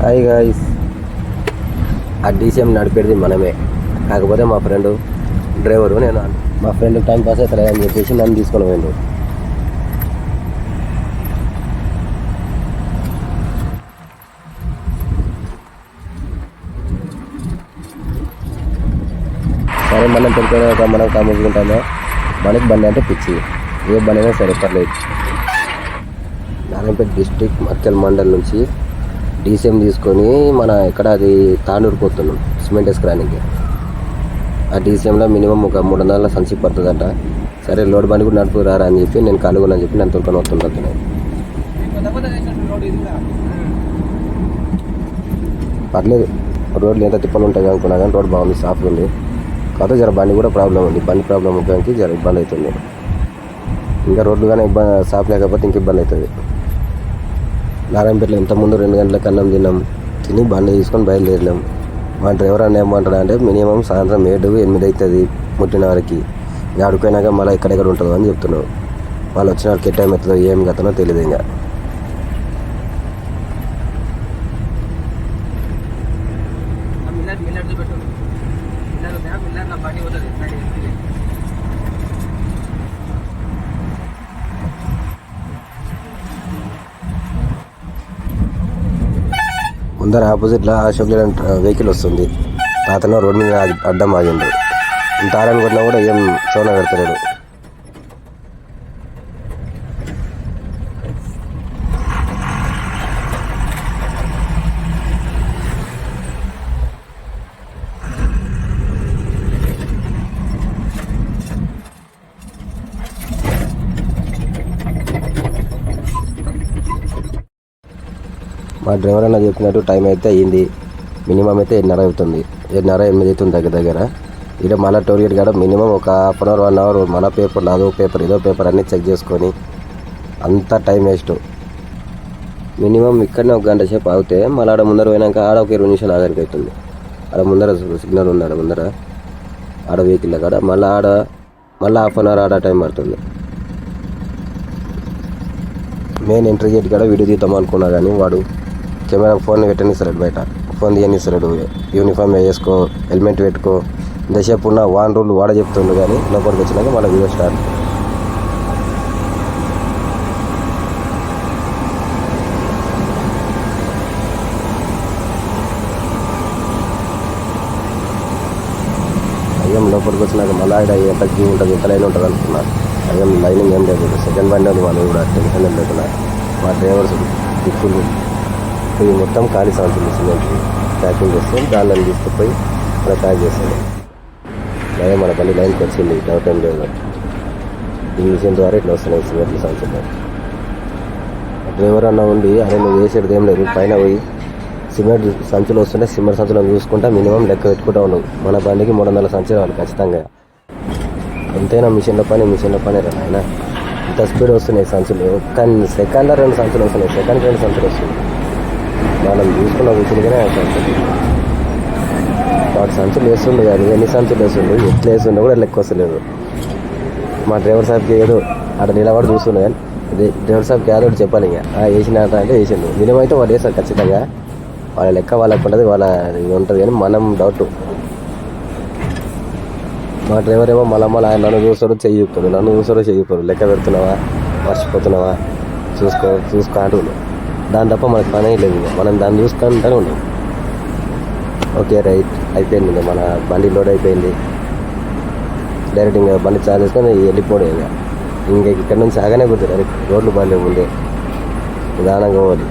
Hi guys ఆ DCM నడిపేది మనమే. కాకపోతే మా ఫ్రెండ్ డ్రైవరు నేను మా ఫ్రెండ్ టైం పాస్ అవుతుంది అని చెప్పేసి నన్ను తీసుకొని పోయిండు. సరే మనం పెట్టుకునే మనం కాముకుంటామో మనకి బండి అంటే పిచ్చి. ఏ బండి అయినా సరే పర్లేదు. నారాయణపేట డిస్టిక్ మర్కల్ మండల్ నుంచి డీసీఎం తీసుకొని మన ఇక్కడ అది తాండూరు పోతున్నాం సిమెంట్ వేసుకురానికి ఆ డీసీఎంలో మినిమం ఒక మూడు వందల సన్సిప్ పడుతుందంట. సరే లోడ్ బండి కూడా నడుపు రారా అని చెప్పి నేను కలుగునని చెప్పి నేను తొలకొని వస్తుంటున్నాను పర్లేదు రోడ్లు ఎంత తిప్పలు ఉంటాయి అనుకున్నా కానీ రోడ్ బాగుంది సాఫ్ ఉంది. కాకపోతే జర బండి కూడా ప్రాబ్లం ఉంది బండి ప్రాబ్లం ఉండడానికి జర ఇబ్బంది అవుతుంది. ఇంకా రోడ్లు కానీ ఇబ్బంది సాఫ్ లేకపోతే ఇంక ఇబ్బంది అవుతుంది. నారాయణపేటలో ఇంతకుముందు రెండు గంటలకు అన్నం తిన్నాం. తిని బండి తీసుకొని బయలుదేరినాం. మా డ్రైవర్ అన్న ఏమంటాడు అంటే మినిమం సాయంత్రం ఏడు ఎనిమిది అవుతుంది ముట్టిన వరకు ఆడుకోయినాక మళ్ళీ ఎక్కడెక్కడ ఉంటుందో అని చెప్తున్నాం వాళ్ళు వచ్చిన వాళ్ళకి ఏ టైం అవుతుందో ఏం కథనో తెలియదు ఇంకా. ముందర ఆపోజిట్లో అశోక్ లేలాండ్ వెహికల్ వస్తుంది. తాతను రోడ్డు మీద అడ్డం ఆగిండు. తారని కొట్టినా కూడా ఏం చోన పెడతలేడు మా డ్రైవర్ అన్న చెప్పినట్టు టైం అయితే అయ్యింది. మినిమం అయితే ఎన్నర అవుతుంది. ఎన్నర ఎనిమిది అవుతుంది దగ్గర దగ్గర. ఇక్కడ మన టోల్గేట్ కాడ మినిమం ఒక half an hour one hour మన పేపర్ అదో పేపర్ ఇదో పేపర్ అన్నీ చెక్ చేసుకొని అంత టైం వేస్ట్. మినిమం ఇక్కడనే ఒక గంట సేపు ఆగితే మళ్ళీ ఆడ ముందర పోయినాక ఆడ ఒక ఇరవై నిమిషాలు ఆగరికి అవుతుంది. ఆడ ముందర సిగ్నల్ ఉంది ఆడ ముందర. ఆడ వెహికల్ కాడ మళ్ళీ ఆడ మళ్ళీ హాఫ్ అన్ అవర్ ఆడ టైం పడుతుంది. మెయిన్ ఎంట్రీ గేట్ కాడ వీడియో తీద్దాం అనుకున్నా కానీ వాడు కెమెరా ఫోన్ పెట్టనిస్తాడు బయట. ఫోన్ తీయనిస్తాడు యూనిఫామ్ వేసుకో హెల్మెట్ పెట్టుకో. దశపు ఉన్న వాన్ రూల్ వాడ చెప్తుండు కానీ లోపలికి వచ్చినాక మళ్ళీ వీడియో స్టార్ట్. అయ్యం లోపలికి వచ్చినాక మళ్ళీ ఆడ ఎంత క్యూ ఉంటుంది ఎంత లైన్ ఉంటుంది అనుకున్నా. అయ్యం లైనింగ్ ఏం లేదు. సెకండ్ బండి ఉంది వాళ్ళు కూడా టెన్షన్ ఏం లేకున్నా మా డ్రైవర్స్ దిక్కులు ఇవి మొత్తం ఖాళీ సంచులు సిమెంట్ ప్యాకింగ్ చేస్తే. దాన్ని తీసుకుపోయి మన ప్యాక్ చేస్తాం. అదే మన పని లైన్కి వచ్చింది. డౌట్ ఏం లేదు. ఈ విషయం ద్వారా ఇట్లా వస్తున్నాయి సిమెంట్ సంచులు డ్రైవర్ అన్న ఉండి అదే నువ్వు వేసేది ఏం లేదు. పైన పోయి సిమెంట్ సంచులు వస్తుంటే సిమెంట్ సంచులను చూసుకుంటా మినిమం లెక్క పెట్టుకుంటా ఉండవు మన బండికి మూడు వందల సంచులు రావాలి ఖచ్చితంగా. ఎంతైనా మిషన్ల పని మిషన్ల పని రా నాయన. ఇంత స్పీడ్ వస్తున్నాయి సంచులు. ఒక్క సెకండ్లో రెండు సంచులు వస్తున్నాయి. సెకండ్ రెండు సంచులు వస్తున్నాయి. మనం చూసుకున్న కూర్చునిగానే ఆ వాడు సంచులు వేస్తుండే కానీ ఎన్ని సంచులు వేస్తుండే ఎట్లా వేస్తుండే కూడా లెక్క వస్తలేదు. మా డ్రైవర్ సాబ్కి ఏదో అక్కడ నిలబడి చూస్తుండే కానీ డ్రైవర్ సాబ్కి ఏదో ఒకటి చెప్పాలి ఇంకా. ఆ, అంటే వేసిండు. మినిమం అయితే వాడు వేస్తారు ఖచ్చితంగా. వాళ్ళ లెక్క వాళ్ళకు ఉంటుంది వాళ్ళ ఇది ఉంటుంది కానీ మనం డౌట్ మా డ్రైవర్ ఏమో మళ్ళీ మళ్ళీ ఆయన నన్ను చూస్తాడు చెయ్యిపోరు నన్ను చూస్తాడు చెయ్యిపోరు లెక్క పెడుతున్నావా? మర్చిపోతున్నావా? చూసుకో చూసుకో అంటున్నాను దాని తప్ప మనకు పని లేదు. ఇక. మనం దాన్ని చూసుకుంటూనే ఉన్నాం. Okay right. అయిపోయింది ఇంకా మన బండి లోడ్ అయిపోయింది. డైరెక్ట్ ఇంకా బండి చార్జ్ చేసుకొని వెళ్ళిపోవడం ఇంకా. ఇంకా ఇక్కడ నుంచి ఆగానే పోతుంది డైరెక్ట్ రోడ్లు బండి ఉంది నిదానంగా పోవాలి.